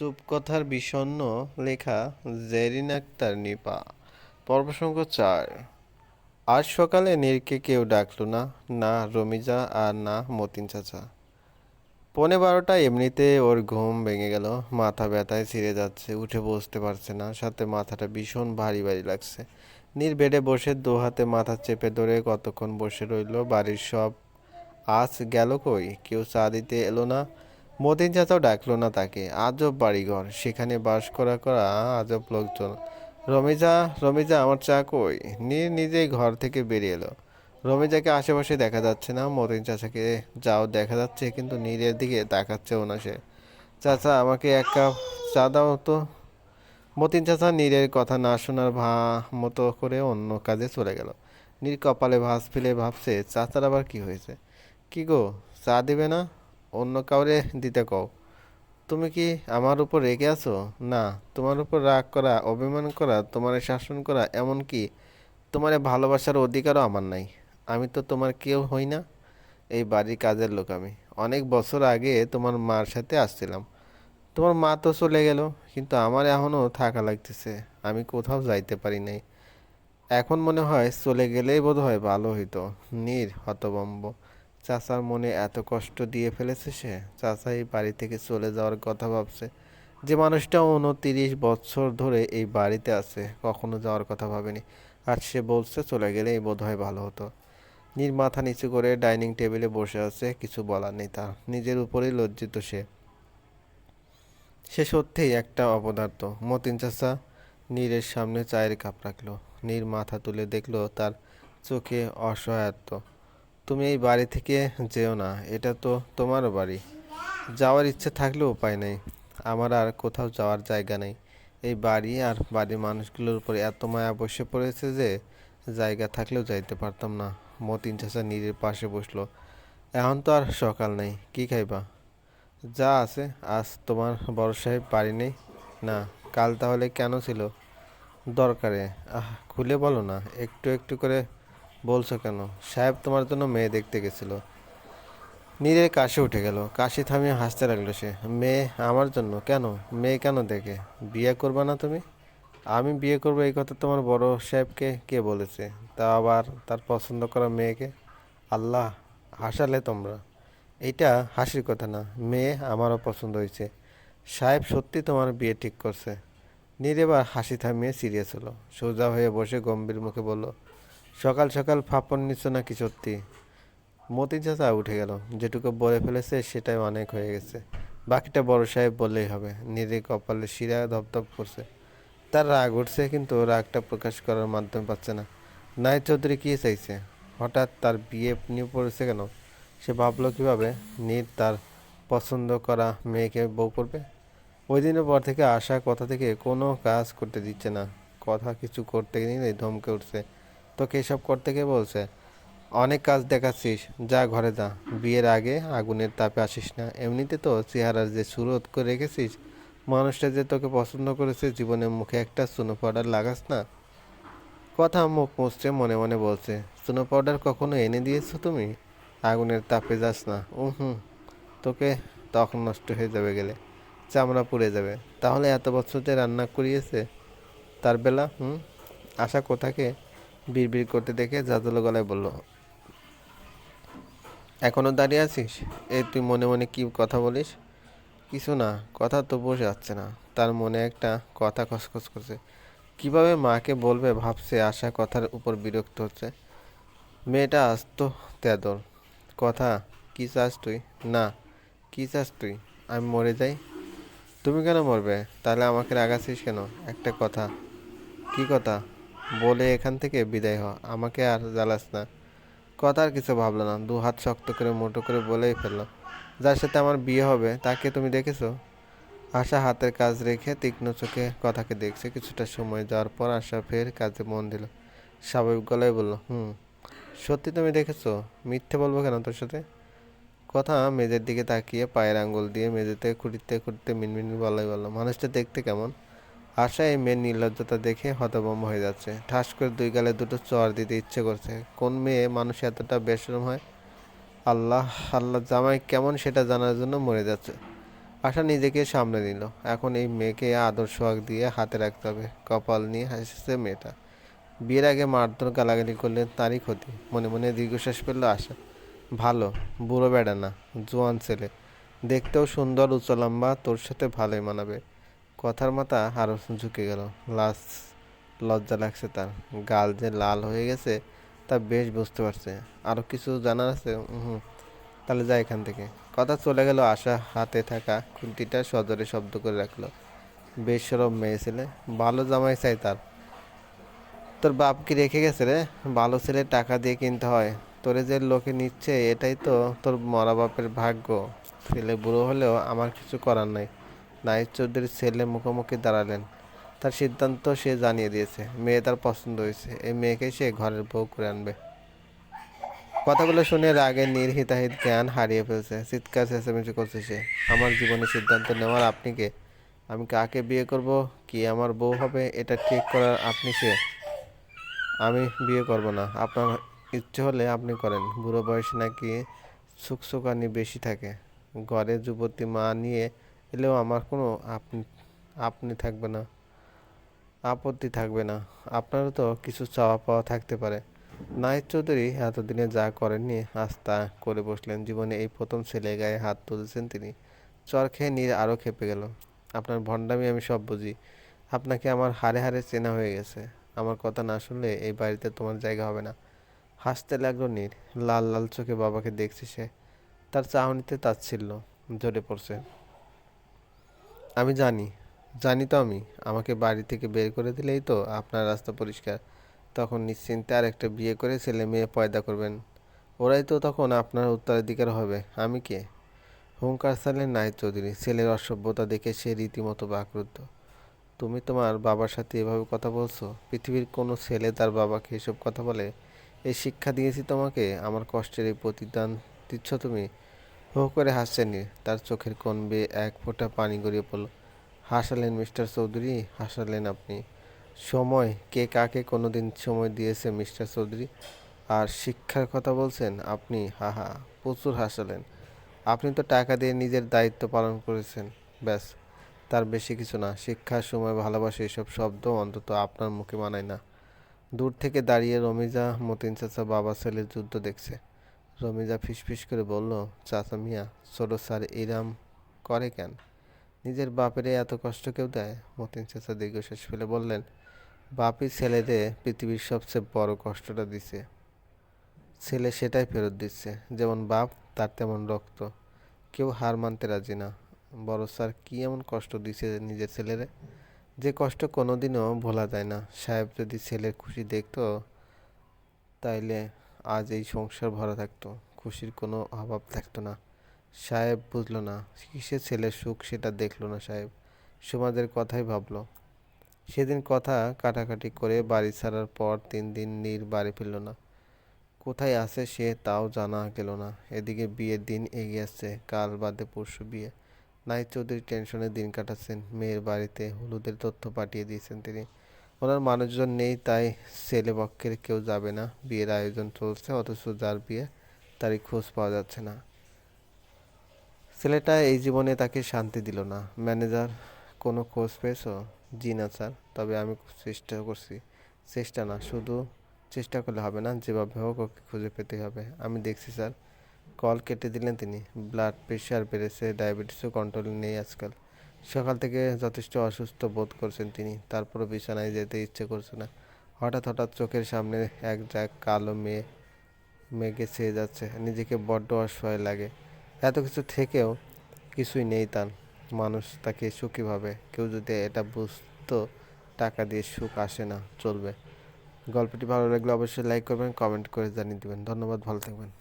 চুপকথার বিষণ্ণ লেখা জেরিন আক্তার নিপা। পর্ব সংখ্যা চার। আজ সকালে নীরকে কেউ ডাকলো না না রমিজা আর না মতিন চাচা। পৌনে বারোটা এমনিতে ওর ঘুম ভেঙে গেল, মাথা ব্যথায় ছিঁড়ে যাচ্ছে, উঠে বসতে পারছে না, সাথে মাথাটা ভীষণ ভারী ভারী লাগছে। নীর বেডে বসে দু হাতে মাথা চেপে ধরে কতক্ষণ বসে রইল, বাড়ির সব আজ গেল কই? কেউ চা দিতে এলো না মতিন চাচাও ডাকলো না তাকে। আজব বাড়িঘর, সেখানে বাস করা করা আজব লোকজন। রমিজা রমিজা, আমার চা কই? নীর নিজেই ঘর থেকে বেরিয়ে এলো। রমিজাকে আশেপাশে দেখা যাচ্ছে না, মতিন চাচাকে যাও দেখা যাচ্ছে, কিন্তু নীরের দিকে তাকাচ্ছেও না সে। চাচা, আমাকে এক কাপ চা দাও তো। মতিন চাচা নীরের কথা না শোনার ভা মতো করে অন্য কাজে চলে গেল। নীর কপালে ভাঁজ ফেলে ভাবছে, চাচার আবার কি হয়েছে? কি গো, চা দেবে না? অন্য কাউরে দিতে কও। তুমি কি আমার উপর রেগে আছো? না, তোমার উপর রাগ করা, অভিমান করা, তোমার শাসন করা এমন কি তোমার ভালোবাসার অধিকারও আমার নাই। আমি তো তোমার কেউ হই না, এই বাড়ির কাজের লোক আমি। অনেক বছর আগে তোমার মার সাথে আসছিলাম। তোমার মা তো চলে গেল, কিন্তু আমার এখনও থাকা লাগতেছে। আমি কোথাও যাইতে পারি নাই। এখন মনে হয় চলে গেলেই বোধ হয় ভালো হইতো। নীর হতবম্ব চাচার মনে এত কষ্ট দিয়ে ফেলেছে সে? চাচা এই বাড়ি থেকে চলে যাওয়ার কথা ভাবছে। যে মানুষটা উনতিরিশ বছর ধরে এই বাড়িতে আছে, কখনো যাওয়ার কথা ভাবেনি। আর সে বলছে, চলে গেলেই বোধ হয় ভালো হতো। নীর মাথা নিচু করে ডাইনিং টেবিলে বসে আছে, কিছু বলার নেই তার। নিজের উপরেই লজ্জিত সে। সে সত্যিই একটা অপদার্থ। মতিন চাচা নীরের সামনে চায়ের কাপ রাখল। নীর মাথা তুলে দেখল তার চোখে অসহায়ত্ব। তুমি এই বাড়ি থেকে যেও না, এটা তো তোমারও বাড়ি। যাওয়ার ইচ্ছে থাকলেও উপায় নেই। আমার আর কোথাও যাওয়ার জায়গা নেই। এই বাড়ি আর বাড়ির মানুষগুলোর উপরে এত মায়া বসে পড়েছে যে, জায়গা থাকলেও যাইতে পারতাম না। মতিন চাচা নীরের পাশে বসল। এখন তো আর সকাল নেই, কি খাইবা? যা আছে, আজ তোমার বড় সাহেব বাড়ি নেই? না, কাল তাহলে কেন ছিল? দরকারে। আহ, খুলে বলো না, একটু একটু করে বলছো কেন? সাহেব তোমার জন্য মেয়ে দেখতে গেছিল। নীরের কাশি উঠে গেল। কাশি থামিয়ে হাসতে লাগল সে। মেয়ে আমার জন্য? কেন? মেয়ে কেন দেখে? বিয়ে করবা না তুমি? আমি বিয়ে করব এই কথা তোমার বড় সাহেবকে কে বলেছে? তা আবার তার পছন্দ করা মেয়েকে? আল্লাহ, হাসালে তোমরা। এইটা হাসির কথা না। মেয়ে আমারও পছন্দ হয়েছে। সাহেব সত্যি তোমার বিয়ে ঠিক করছে। নীর এবার হাসি থামিয়ে সিরিয়াস হলো। সোজা হয়ে বসে গম্ভীর মুখে বলল সকাল সকাল ফাপড় নিচ্ছ নাকি সত্যি? মতিন চাচা উঠে গেল। যেটুকু বলে ফেলেছে সেটাই অনেক হয়ে গেছে। বাকিটা বড় সাহেব বললেই হবে। নীরে কপালে শিরা ধপধপ করছে। তার রাগ উঠছে কিন্তু রাগটা প্রকাশ করার মাধ্যম পাচ্ছে না। নাই চৌধুরী কী চাইছে? হঠাৎ তার বিয়ে নিয়ে পড়েছে কেন? সে ভাবলো কীভাবে? নীর তার পছন্দ করা মেয়েকে বউ করবে? ওই দিনের পর থেকে আসা কথা থেকে কোনো কাজ করতে দিচ্ছে না। কথা কিছু করতে নিলেই ধমকে উঠছে। তোকে এসব করতে কে বলছে? অনেক কাজ দেখাচ্ছিস, যা ঘরে যা। বিয়ের আগে আগুনের তাপে আসিস না। এমনিতে তো চেহারার যে সুরত করে রেখেছিস, মানুষটা যে তোকে পছন্দ করেছে জীবনের মুখে একটা সুনো পাউডার লাগাস না? কথা মুখ মুছছে মনে মনে বলছে, সুনো পাউডার কখনো এনে দিয়েছ তুমি? আগুনের তাপে যাস না। হুম, তোকে তখন নষ্ট হয়ে যাবে গেলে, চামড়া পুড়ে যাবে। তাহলে এত বছর যে রান্না করিয়েছে, তার বেলা, হুম? আশা কোথাকে? বিড়বিড় করতে দেখে জাজলো গলায় বলল, এখনও দাঁড়িয়ে আছিস? এ, তুই মনে মনে কি কথা বলিস? কিছু না, কথা তো বসে যাচ্ছে না। তার মনে একটা কথা খসখস করছে। কীভাবে মাকে বলবে ভাবছে আশা কথার উপর বিরক্ত হচ্ছে। মেয়েটা আসতো তেদর। কথা, কি চাস তুই? না, কি চাস তুই? আমি মরে যাই? তুমি কেন মরবে? তাহলে আমাকে রাগাছিস কেন? একটা কথা। কি কথা? বলে এখান থেকে বিদায় হ আমাকে আর জ্বালাস না। কথা আর কিছু ভাবলো না। দু হাত শক্ত করে মোটো করে বলেই ফেলল, যার সাথে আমার বিয়ে হবে, তাকে তুমি দেখেছ? আশা হাতের কাজ রেখে তীক্ষ্ণ চোখে কথাকে দেখছে। কিছুটা সময় যাওয়ার পর আশা ফের কাজে মন দিল। স্বাভাবিক গলায় বলল, হুম, সত্যি তুমি দেখেছ? মিথ্যে বলব কেন তোর সাথে? কথা মেজের দিকে তাকিয়ে পায়ের আঙ্গুল দিয়ে মেঝেতে খুঁড়িতে খুঁড়িতে মিনমিন বলাই বলল, মানুষটা দেখতে কেমন? আশা এই মেয়ের নির্লজ্জতা দেখে হতভম্ব হয়ে যাচ্ছে। ঠাস করে দুই গালে দুটো চর দিতে ইচ্ছে করছে। কোন মেয়ে মানুষ এতটা বেশরম হয়? আল্লাহ আল্লাহ জামাই কেমন সেটা জানার জন্য মরে যাচ্ছে। আশা নিজেকে সামনে নিল। এখন এই মেয়েকে আদর সোহাগ দিয়ে হাতে রাখতে হবে। কপাল নিয়ে হাসছে মেয়েটা। বিয়ের আগে মারধর গালাগালি করলে তারই ক্ষতি। মনে মনে দীর্ঘশ্বাস পেল আশা। ভালো, বুড়ো বেড়া না, জোয়ান ছেলে। দেখতেও সুন্দর, উচ্চলম্বা, তোর সাথে ভালোই মানাবে। কথার মাথা আরও ঝুঁকে গেল। লাস লজ্জা লাগছে তার। গাল যে লাল হয়ে গেছে তা বেশ বুঝতে পারছে। আরও কিছু জানার আছে? হুম তাহলে যা এখান থেকে। কথা চলে গেল আশা হাতে থাকা খুন্তিটা সজোরে শব্দ করে রাখল। বেশ সরব মেয়ে ছেলে, ভালো জামাই চাই তার। তোর বাপ কি রেখে গেছে রে? ভালো ছেলে টাকা দিয়ে কিনতে হয়। তোরে যে লোকে নিচ্ছে, এটাই তো তোর মরা বাপের ভাগ্য। ছেলে বুড়ো হলেও আমার কিছু করার নাই। নাইট চৌধুরীর ছেলে মুখোমুখি দাঁড়ালেন। তার সিদ্ধান্ত সে জানিয়ে দিয়েছে। মেয়ে তার পছন্দ হয়েছে। এই মেয়েকে সে ঘরের বউ করে আনবে। কথাগুলো শুনে রাগে নির্হিতাহিত জ্ঞান হারিয়ে ফেলছে। চিৎকার চেঁচামেচি করছে সে। আমার জীবনে সিদ্ধান্ত নেওয়ার আপনি কে? আমি কাকে বিয়ে করব? কি আমার বউ হবে? এটা ঠিক করার আপনি সে? আমি বিয়ে করব না। আপনার ইচ্ছে হলে আপনি করেন। বুড়ো বয়সে নাকি সুখসুকানি বেশি থাকে। ঘরে যুবতী মা নিয়ে এলেও আমার কোনো আপনি আপনি থাকবে না, আপত্তি থাকবে না। আপনারও তো কিছু চাওয়া পাওয়া থাকতে পারে। নাহিদ চৌধুরী এতদিনে যা করেননি তা করে বসলেন। জীবনে এই প্রথম ছেলে গায়ে হাত তুলেছেন তিনি। চর খেয়ে নীর আরও খেপে গেল। আপনার ভণ্ডামি আমি সব বুঝি। আপনাকে আমার হারে হারে চেনা হয়ে গেছে। আমার কথা না শুনলে এই বাড়িতে তোমার জায়গা হবে না। হাসতে লাগল নীর লাল লাল চোখে বাবাকে দেখছে সে। তার চাহনিতে তাচ্ছিল্য ঝরে পড়ছে। আমি জানি জানি তো আমি। আমাকে বাড়ি থেকে বের করে দিলেই তো আপনার রাস্তা পরিষ্কার। তখন নিশ্চিন্তে আর একটা বিয়ে করে ছেলে মেয়ে পয়দা করবেন। ওরাই তো তখন আপনার উত্তরাধিকার হবে। আমি কে? হুঙ্কার সালেন নাহিদ চৌধুরী। ছেলের অসভ্যতা দেখে সে রীতিমতো বাকরুদ্ধ। তুমি তোমার বাবার সাথে এভাবে কথা বলছো? পৃথিবীর কোনো ছেলে তার বাবাকে এসব কথা বলে? এই শিক্ষা দিয়েছি তোমাকে? আমার কষ্টের এই প্রতিদান দিচ্ছ তুমি? হো করে হাসছেনি তার চোখের কোণ বেয়ে এক ফোঁটা পানি গড়িয়ে পড়ল। হাসালেন, মিস্টার চৌধুরী, হাসালেন আপনি। সময়? কে কাকে কোনো দিন সময় দিয়েছে মিস্টার চৌধুরী? আর শিক্ষার কথা বলছেন আপনি? হা হা প্রচুর হাসালেন। আপনি তো টাকা দিয়ে নিজের দায়িত্ব পালন করেছেন। ব্যাস, তার বেশি কিছু না। শিক্ষার সময় ভালোবাসা এসব শব্দ অন্তত আপনার মুখে মানায় না। দূর থেকে দাঁড়িয়ে রমিজা, মতিন চাচা বাবা ছেলের যুদ্ধ দেখছে। রমিজা ফিসফিস করে বলল, চাচা মিয়া, ছোট স্যার এরাম করে কেন? নিজের বাপেরে এত কষ্ট কেউ দেয়? মতিন চাচা দীর্ঘশ্বাস ফেলে বললেন বাপই ছেলেরে পৃথিবীর সবচেয়ে বড় কষ্টটা দিছে। ছেলে সেটাই ফেরত দিচ্ছে। যেমন বাপ, তার তেমন রক্ত। কেউ হার মানতে রাজি না। বড় স্যার কি এমন কষ্ট দিছে নিজের ছেলেরে? যে কষ্ট কোনোদিনও ভোলা যায় না। সাহেব যদি ছেলের খুশি দেখতো, তাইলে আজ এই সংসার ভরা থাকতো, খুশির কোনো অভাব থাকতো না। সাহেব বুঝলো না, কিসে ছেলের সুখ সেটা দেখল না সাহেব। সমাজের কথাই ভাবলো। সেদিন কথা কাটাকাটি করে বাড়ি ছাড়ার পর তিন দিন নীর বাড়ি ফিরল না। কোথায় আছে সে তাও জানা গেল না। এদিকে বিয়ের দিন এগিয়ে আসছে, কাল বাদে পরশু বিয়ে। নাই চৌধুরী টেনশনে দিন কাটাচ্ছেন, মেয়ের বাড়িতে হলুদের তথ্য পাঠিয়ে দিয়েছেন তিনি। ওনার মানুষজন নেই, তাই ছেলে পক্ষের কেউ যাবে না। বিয়ের আয়োজন চলছে, অথচ যার বিয়ে তারই খোঁজ পাওয়া যাচ্ছে না। ছেলেটা এই জীবনে তাকে শান্তি দিল না। ম্যানেজার, কোনো খোঁজ পেয়েছ? জি না, স্যার। তবে আমি চেষ্টা করছি। চেষ্টা না, শুধু চেষ্টা করলে হবে না, যেভাবে হোক ওকে খুঁজে পেতে হবে। আমি দেখছি, স্যার। কল কেটে দিলেন তিনি। ব্লাড প্রেশার বেড়েছে, ডায়াবেটিসও কন্ট্রোলে নেই আজকাল। সকাল থেকে যথেষ্ট অসুস্থ বোধ করছেন তিনি। তারপরও বিছানায় যেতে ইচ্ছে করছে না। হঠাৎ হঠাৎ চোখের সামনে এক জায়গায় কালো মেয়ে মেঘে ছেয়ে যাচ্ছে। নিজেকে বড্ড অসহায় লাগে। এত কিছু থেকেও কিছুই নেই তার। মানুষ তাকে সুখী ভাবে। কেউ যদি এটা বুঝতো, টাকা দিয়ে সুখ আসে না, চলবে। গল্পটি ভালো লাগলে অবশ্যই লাইক করবেন কমেন্ট করে জানিয়ে দেবেন। ধন্যবাদ, ভালো থাকবেন।